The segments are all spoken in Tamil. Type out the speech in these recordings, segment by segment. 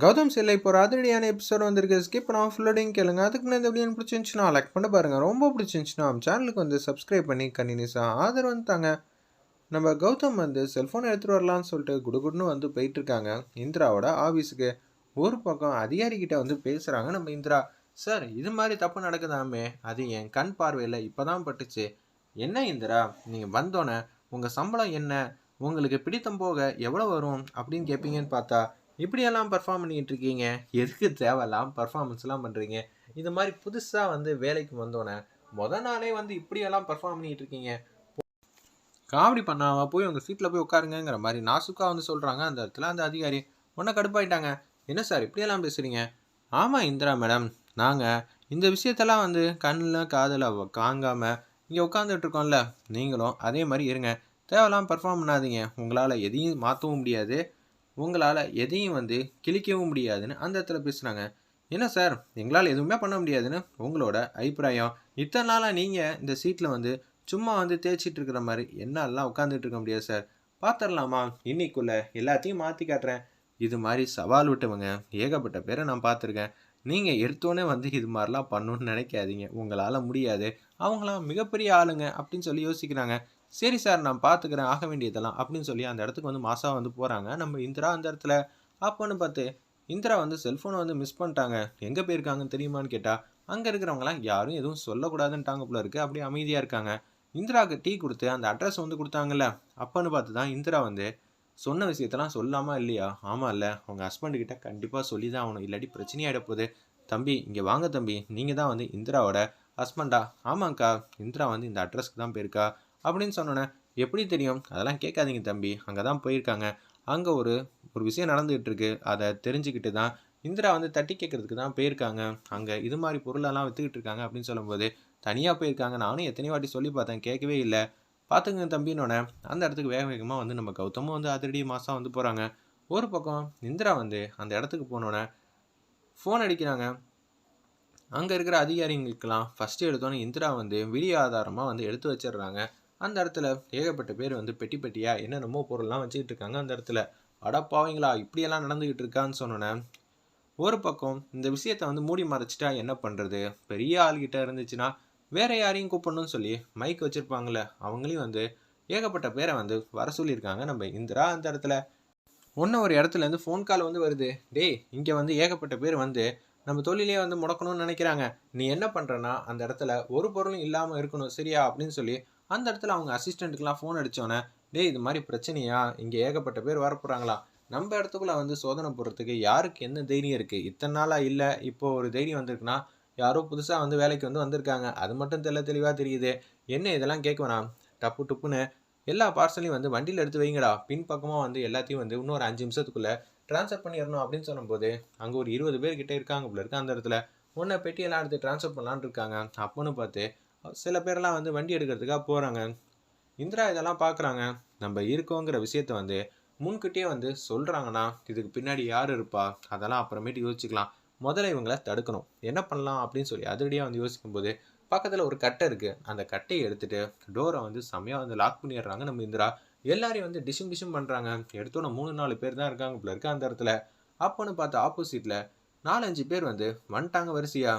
கௌதம் சிலை இப்போ ஒரு அதிரடியான எபிசோட் வந்திருக்கு. ஸ்கிப் நான் ஃபுல்லோடையும் கேளுங்க. அதுக்கு நான் இந்த வீடியோ பிடிச்சிருந்துச்சுன்னா லைக் பண்ண பாருங்கள் ரொம்ப பிடிச்சிருந்துச்சுன்னா நம்ம சேனலுக்கு வந்து சப்ஸ்கிரைப் பண்ணி கண்டினியூஸாக ஆதரவு வந்துட்டாங்க நம்ம கௌதம் வந்து செல்ஃபோன் எடுத்துகிட்டு வரலான்னு சொல்லிட்டு குடுகுடுன்னு வந்து போயிட்டு இருக்காங்க. இந்திராவோட ஆஃபீஸுக்கு ஒரு பக்கம் அதிகாரிக்கிட்ட வந்து பேசுகிறாங்க நம்ம இந்திரா. சார் இது மாதிரி தப்பு நடக்குதாமே? அது என் கண் பார்வையில் இப்போ தான் பட்டுச்சு. என்ன இந்திரா? நீங்கள் வந்தோன்னே உங்கள் சம்பளம் என்ன? உங்களுக்கு பிடித்தம் போக எவ்வளோ வரும்? அப்படின்னு கேட்பீங்கன்னு பார்த்தா இப்படியெல்லாம் பர்ஃபார்ம் பண்ணிக்கிட்டு இருக்கீங்க எதுக்கு தேவையில்லாம் பர்ஃபார்மன்ஸ்லாம் பண்ணுறீங்க இது மாதிரி புதுசாக வந்து வேலைக்கு வந்தோடனே முத நாளே வந்து இப்படியெல்லாம் பர்ஃபார்ம் பண்ணிக்கிட்டு இருக்கீங்க காமெடி பண்ணாமல் போய் உங்கள் சீட்டில் போய் உட்காருங்கிற மாதிரி நாசுக்காக வந்து சொல்கிறாங்க அந்த இடத்துல அந்த அதிகாரி ஒன்றை கடுப்பாயிட்டாங்க. என்ன சார் இப்படியெல்லாம் பேசுகிறீங்க ஆமாம் இந்திரா மேடம். நாங்கள் இந்த விஷயத்தெல்லாம் வந்து கண்ணில் காதில் காங்காமல் இங்கே உட்காந்துட்ருக்கோம்ல நீங்களும் அதே மாதிரி இருங்க. தேவையில்லாம் பர்ஃபார்ம் பண்ணாதீங்க. உங்களால் எதையும் மாற்றவும் முடியாது. உங்களால் எதையும் வந்து கிழிக்கவும் முடியாதுன்னு அந்த இடத்துல பேசுகிறாங்க என்ன சார்? எங்களால் எதுவுமே பண்ண முடியாதுன்னு உங்களோட அபிப்பிராயம். இத்தனை நாளாக நீங்கள் இந்த சீட்டில் வந்து சும்மா வந்து தேய்ச்சிட்டு இருக்கிற மாதிரி என்னெல்லாம் உட்காந்துட்டு இருக்க முடியாது சார். பார்த்துடலாமா இன்னைக்குள்ள எல்லாத்தையும் மாற்றி காட்டுறேன். இது மாதிரி சவால் விட்டவங்க ஏகப்பட்ட பேரை நான் பார்த்துருக்கேன். நீங்கள் எடுத்தோடனே வந்து இது மாதிரிலாம் பண்ணணும்னு நினைக்காதீங்க. உங்களால் முடியாது. அவங்களாம் மிகப்பெரிய ஆளுங்க அப்படின்னு சொல்லி யோசிக்கிறாங்க. சரி சார் நான் பார்த்துக்கிறேன் ஆக வேண்டியதெல்லாம் அப்படின்னு சொல்லி அந்த இடத்துக்கு வந்து மாசா வந்து போகிறாங்க நம்ம இந்திரா அந்த இடத்துல அப்போன்னு பார்த்து இந்திரா வந்து செல்ஃபோனை வந்து மிஸ் பண்ணிட்டாங்க. எங்கே போயிருக்காங்கன்னு தெரியுமான்னு கேட்டால் அங்கே இருக்கிறவங்களாம் யாரும் எதுவும் சொல்லக்கூடாதுன்ட்டாங்க போல இருக்குது அப்படியே அமைதியாக இருக்காங்க. இந்திராவுக்கு டீ கொடுத்து அந்த அட்ரஸ் வந்து கொடுத்தாங்கல்ல அப்போன்னு பார்த்து தான் இந்திரா வந்து சொன்ன விஷயத்தெல்லாம் சொல்லாமா இல்லையா? ஆமாம் இல்லை அவங்க ஹஸ்பண்டுக்கிட்ட கண்டிப்பாக சொல்லி தான் ஆகணும். இல்லாட்டி பிரச்சனையாக போகுது. தம்பி இங்கே வாங்க தம்பி. நீங்கள் தான் வந்து இந்திராவோட ஹஸ்பண்டா ஆமாங்க்கா இந்திரா வந்து இந்த அட்ரஸ்க்கு தான் போயிருக்கா. அப்படின்னு சொன்னோன்னே எப்படி தெரியும்? அதெல்லாம் கேட்காதீங்க தம்பி. அங்கே தான் போயிருக்காங்க. அங்கே ஒரு ஒரு விஷயம் நடந்துகிட்டு இருக்கு அதை தெரிஞ்சுக்கிட்டு தான் இந்திரா வந்து தட்டி கேட்கறதுக்கு தான் போயிருக்காங்க. அங்கே இது மாதிரி பொருளெல்லாம் விற்றுக்கிட்டு இருக்காங்க அப்படின்னு சொல்லும்போது தனியாக போயிருக்காங்க. நானும் எத்தனை வாட்டி சொல்லி பார்த்தேன். கேட்கவே இல்லை. பார்த்துங்க தம்பினோடனே அந்த இடத்துக்கு வேக வேகமாக வந்து நம்ம கௌதமும் வந்து அதிரடி மாதம் வந்து போகிறாங்க ஒரு பக்கம் இந்திரா வந்து அந்த இடத்துக்கு போனோடனே ஃபோன் அடிக்கிறாங்க. அங்கே இருக்கிற அதிகாரிங்களுக்கெல்லாம் ஃபஸ்ட்டு எடுத்தோன்னே இந்திரா வந்து வீடியோ ஆதாரமாக வந்து எடுத்து வச்சிடுறாங்க. அந்த இடத்துல ஏகப்பட்ட பேர் வந்து பெட்டி பெட்டியாக என்னென்னமோ பொருள்லாம் வச்சுக்கிட்டு இருக்காங்க அந்த இடத்துல. அடப்பாவீங்களா இப்படியெல்லாம் நடந்துக்கிட்டு இருக்கான்னு சொன்னோன்னே ஒரு பக்கம் இந்த விஷயத்தை வந்து மூடி மறைச்சிட்டா என்ன பண்ணுறது பெரிய ஆள்கிட்ட இருந்துச்சுன்னா வேற யாரையும் கூப்பிடணும்னு சொல்லி மைக் வச்சுருப்பாங்களே அவங்களையும் வந்து ஏகப்பட்ட பேரை வந்து வர சொல்லியிருக்காங்க. நம்ம இந்திரா அந்த இடத்துல ஒன்று ஒரு இடத்துலேருந்து ஃபோன் கால் வந்து வருது. டேய் இங்கே வந்து ஏகப்பட்ட பேர் வந்து நம்ம தொழிலே வந்து முடக்கணும்னு நினைக்கிறாங்க. நீ என்ன பண்ணுறனா அந்த இடத்துல ஒரு பொருளும் இல்லாமல் இருக்கணும் சரியா? அப்படின்னு சொல்லி அந்த இடத்துல அவங்க அசிஸ்டண்ட்டுக்கெலாம் ஃபோன் அடித்தோன்னே டேய் இது மாதிரி பிரச்சனையா? இங்கே ஏகப்பட்ட பேர் வரப்போகிறாங்களா நம்ம இடத்துக்குள்ளே வந்து சோதனை போடுறதுக்கு யாருக்கு என்ன தைரியம் இருக்குது இத்தனை நாளாக இல்லை இப்போ ஒரு தைரியம் வந்திருக்குன்னா யாரோ புதுசாக வந்து வேலைக்கு வந்து வந்திருக்காங்க. அது மட்டும் தெல்ல தெளிவாக தெரியுது. என்ன இதெல்லாம் கேட்க வேணாம். டப்பு டுப்புன்னு எல்லா பார்சலையும் வந்து வண்டியில் எடுத்து வைங்கடா. பின் பக்கமாக வந்து எல்லாத்தையும் வந்து இன்னொரு அஞ்சு நிமிஷத்துக்குள்ளே ட்ரான்ஸ்ஃபர் பண்ணிடணும் அப்படின்னு சொல்லும்போது அங்கே ஒரு இருபது பேர் கிட்டே இருக்காங்க போல இருக்கு அந்த இடத்துல. உன்னை பெட்டியெல்லாம் எடுத்து ட்ரான்ஸ்ஃபர் பண்ணலான்னு இருக்காங்க. அப்போன்னு பார்த்து சில பேரெல்லாம் வந்து வண்டி எடுக்கிறதுக்காக போகிறாங்க இந்திரா இதெல்லாம் பார்க்குறாங்க நம்ம இருக்கோங்கிற விஷயத்த வந்து முன்கிட்டே வந்து சொல்கிறாங்கன்னா இதுக்கு பின்னாடி யார் இருப்பா? அதெல்லாம் அப்புறமேட்டு யோசிச்சுக்கலாம். முதல்ல இவங்கள தடுக்கணும். என்ன பண்ணலாம் அப்படின்னு சொல்லி அதிரடியாக வந்து யோசிக்கும்போது பக்கத்தில் ஒரு கட்டை இருக்குது அந்த கட்டையை எடுத்துகிட்டு டோரை வந்து செம்மையாக வந்து லாக் பண்ணிடுறாங்க நம்ம இந்திரா. எல்லாரையும் வந்து டிஷும் டிஷும் பண்ணுறாங்க எடுத்தோன்னே மூணு நாலு பேர் தான் இருக்காங்க போல இருக்கு அந்த இடத்துல. அப்போன்னு பார்த்தா ஆப்போசிட்டில் நாலஞ்சு பேர் வந்து வந்துட்டாங்க வரிசையா.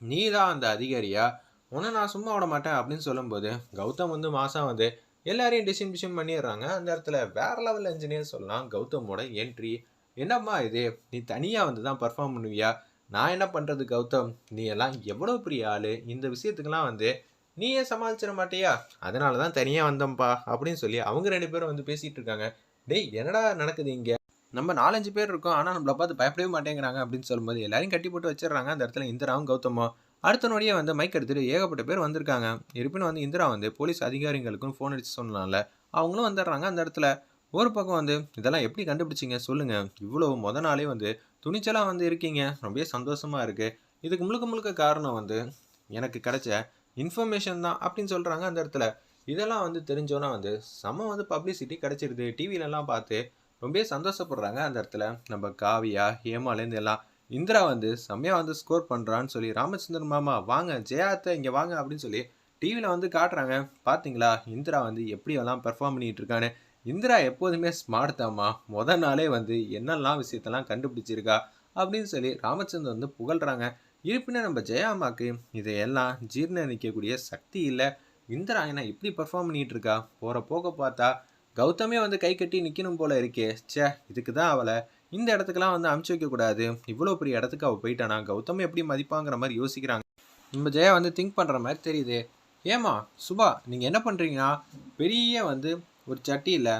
நீ தான் அந்த அதிகாரியாக உன்னை நான் சும்மா விட மாட்டேன் அப்படின்னு சொல்லும்போது கௌதம் வந்து மாதம் வந்து எல்லாரையும் டிசின் டிஷிம் பண்ணிடுறாங்க. அந்த இடத்துல வேற லெவல் இன்ஜினியர் சொல்லலாம் கௌதமோட என்ட்ரி என்னம்மா இது? நீ தனியாக வந்து தான் பர்ஃபார்ம் பண்ணுவியா? நான் என்ன பண்ணுறது கௌதம்? நீ எல்லாம் எவ்வளோ பெரிய ஆள்? இந்த விஷயத்துக்கெல்லாம் வந்து நீயே சமாளிச்சிட மாட்டியா? அதனால தான் தனியாக வந்தோம்ப்பா அப்படின்னு சொல்லி அவங்க ரெண்டு பேரும் வந்து பேசிகிட்டு இருக்காங்க. டேய் என்னடா நடக்குது இங்கே? நம்ம நாலஞ்சு பேர் இருக்கோம் ஆனால் நம்மளை பார்த்து பயப்படவே மாட்டேங்கிறாங்க அப்படின்னு சொல்லும்போது எல்லாரையும் கட்டி போட்டு வச்சிடுறாங்க. அந்த இடத்துல இந்திராவும் கௌதமும். அடுத்த நொடியே வந்து மைக் எடுத்துட்டு ஏகப்பட்ட பேர் வந்திருக்காங்க. இருப்பினும் வந்து இந்திரா வந்து போலீஸ் அதிகாரிகளுக்கும் ஃபோன் அடித்து சொன்னால அவங்களும் வந்துடுறாங்க. அந்த இடத்துல ஒரு பக்கம் வந்து இதெல்லாம் எப்படி கண்டுபிடிச்சிங்க? சொல்லுங்கள் இவ்வளோ முத நாளே வந்து துணிச்சலாக வந்து இருக்கீங்க. ரொம்ப சந்தோஷமாக இருக்குது இதுக்கு முழுக்க முழுக்க காரணம் வந்து எனக்கு கிடைச்ச இன்ஃபர்மேஷன் தான் அப்படின்னு சொல்கிறாங்க அந்த இடத்துல. இதெல்லாம் வந்து தெரிஞ்சோன்னா வந்து செம்ம வந்து பப்ளிசிட்டி கிடச்சிருது. டிவிலெலாம் பார்த்து ரொம்ப சந்தோஷப்படுறாங்க அந்த இடத்துல. நம்ம காவியா ஹேமாலேருந்து எல்லாம் இந்திரா வந்து செம்மையாக வந்து ஸ்கோர் பண்ணுறான்னு சொல்லி ராமச்சந்திரன் மாமா வாங்க ஜெயாத்தை இங்கே வாங்க அப்படின்னு சொல்லி டிவியில் வந்து காட்டுறாங்க. பார்த்தீங்களா இந்திரா வந்து எப்படி எல்லாம் பெர்ஃபார்ம் பண்ணிகிட்டு இருக்கான்னு. இந்திரா எப்போதுமே ஸ்மார்ட் தாம்மா. முத நாளே வந்து என்னெல்லாம் விஷயத்தெல்லாம் கண்டுபிடிச்சிருக்கா அப்படின்னு சொல்லி ராமச்சந்திரன் வந்து புகழ்கிறாங்க இருப்பினும் நம்ம ஜெயாமாக்கு இதையெல்லாம் ஜீர்ணிக்கக்கூடிய சக்தி இல்லை. இந்திரா என்ன இப்படி பெர்ஃபார்ம் பண்ணிகிட்டு இருக்கா? போகிற போக பார்த்தா கௌதமே வந்து கை கட்டி நிற்கணும் போல இருக்கே. ச்சே இதுக்கு தான் அவளை இந்த இடத்துக்கெல்லாம் வந்து அமுச்சு வைக்கக்கூடாது. இவ்வளோ பெரிய இடத்துக்கு அவள் போயிட்டானா? கௌதம் எப்படி மதிப்பாங்கிற மாதிரி யோசிக்கிறாங்க. நம்ம ஜெயா வந்து திங்க் பண்ணுற மாதிரி தெரியுது. ஏமா சுபா நீங்கள் என்ன பண்ணுறீங்கன்னா பெரிய வந்து ஒரு சட்டியில்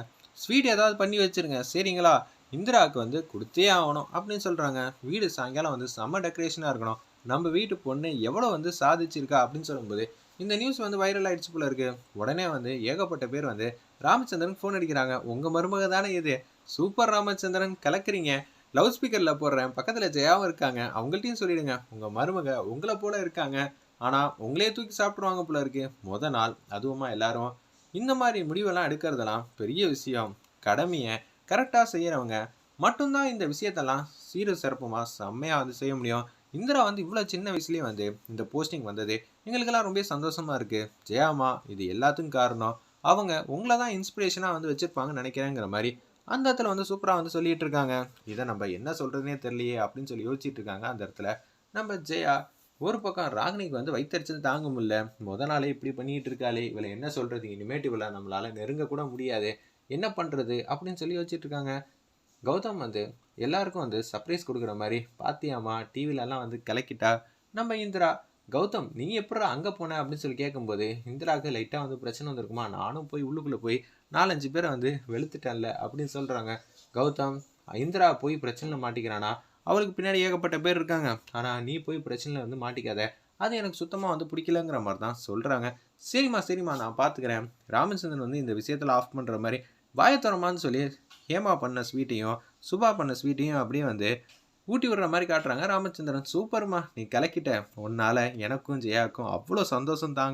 ஸ்வீட் ஏதாவது பண்ணி வச்சிருங்க. சரிங்களா? இந்திராவுக்கு வந்து கொடுத்தே ஆகணும் அப்படின்னு சொல்கிறாங்க வீடு சாயங்காலம் வந்து செம்ம டெக்கரேஷனாக இருக்கணும். நம்ம வீட்டு பொண்ணு எவ்வளோ வந்து சாதிச்சிருக்கா அப்படின்னு சொல்லும்போது இந்த நியூஸ் வந்து வைரல் ஆயிடுச்சு போல இருக்குது உடனே வந்து ஏகப்பட்ட பேர் வந்து ராமச்சந்திரன் ஃபோன் அடிக்கிறாங்க. உங்கள் மருமக தானே இது? சூப்பர் ராமச்சந்திரன் கலக்குறீங்க. லவுட் ஸ்பீக்கரில் போடுறேன். பக்கத்தில் ஜெயாவும் இருக்காங்க. அவங்கள்ட்டையும் சொல்லிடுங்க. உங்கள் மருமக உங்களை போல இருக்காங்க. ஆனால் உங்களே தூக்கி சாப்பிடுவாங்க போல இருக்கு. முத நாள் அதுவுமா எல்லாரும். இந்த மாதிரி முடிவெல்லாம் எடுக்கிறதெல்லாம் பெரிய விஷயம். கடமையை கரெக்டாக செய்கிறவங்க மட்டும்தான் இந்த விஷயத்தெல்லாம் சீர சிறப்புமாக செம்மையாக வந்து செய்ய முடியும். இந்திரா வந்து இவ்வளோ சின்ன வயசுலேயே வந்து இந்த போஸ்டிங் வந்தது. எங்களுக்கெல்லாம் ரொம்ப சந்தோஷமாக இருக்குது ஜெயாமா இது எல்லாத்துக்கும் காரணம். அவங்க உங்களை தான் இன்ஸ்பிரேஷனாக வந்து வச்சுருப்பாங்கன்னு நினைக்கிறேங்கிற மாதிரி அந்த இடத்துல வந்து சூப்பராக வந்து சொல்லிட்டு இருக்காங்க இதை நம்ம என்ன சொல்கிறதுனே தெரியலையே அப்படின்னு சொல்லி யோசிச்சுட்டு இருக்காங்க அந்த இடத்துல. நம்ம ஜெயா ஒரு பக்கம் ராகினிக்கு வந்து வைத்தறிச்சது தாங்க முடியல முத நாளே இப்படி பண்ணிட்டு இருக்காளே இவளை என்ன சொல்கிறது இனிமேட்டு இவளை நம்மளால் நெருங்க கூட முடியாது. என்ன பண்ணுறது அப்படின்னு சொல்லி யோசிச்சுட்டு இருக்காங்க கௌதம் வந்து எல்லாருக்கும் வந்து சர்ப்ரைஸ் கொடுக்குற மாதிரி பாத்தியாமா டிவிலெல்லாம் வந்து கலக்கிட்டா நம்ம இந்திரா கௌதம் நீ எப்படா அங்கே போன அப்படின்னு சொல்லி கேட்கும்போது இந்திராவுக்கு லைட்டாக வந்து பிரச்சனை வந்திருக்குமா? நானும் போய் உள்ளுக்குள்ளே போய் நாலஞ்சு பேரை வந்து வெளுத்துட்டேன்ல அப்படின்னு சொல்கிறாங்க கௌதம் இந்திரா போய் பிரச்சனையில் மாட்டிக்கிறானா? அவளுக்கு பின்னாடி ஏகப்பட்ட பேர் இருக்காங்க. ஆனால் நீ போய் பிரச்சனையில் வந்து மாட்டிக்காத. அது எனக்கு சுத்தமாக வந்து பிடிக்கலங்கிற மாதிரி தான் சொல்கிறாங்க சரிம்மா சரிம்மா நான் பார்த்துக்கிறேன் ராமச்சந்திரன் வந்து இந்த விஷயத்தில் ஆஃப் பண்ணுற மாதிரி வாயத்தரமான்னு சொல்லி ஹேமா பண்ண ஸ்வீட்டையும் சுபா பண்ண ஸ்வீட்டையும் அப்படியே வந்து ஊட்டி விடுற மாதிரி காட்டுறாங்க. ராமச்சந்திரன் சூப்பர்மா நீ கலக்கிட்ட. உன்னால எனக்கும் ஜெயாக்கும் அவ்வளோ சந்தோஷம் தாங்க.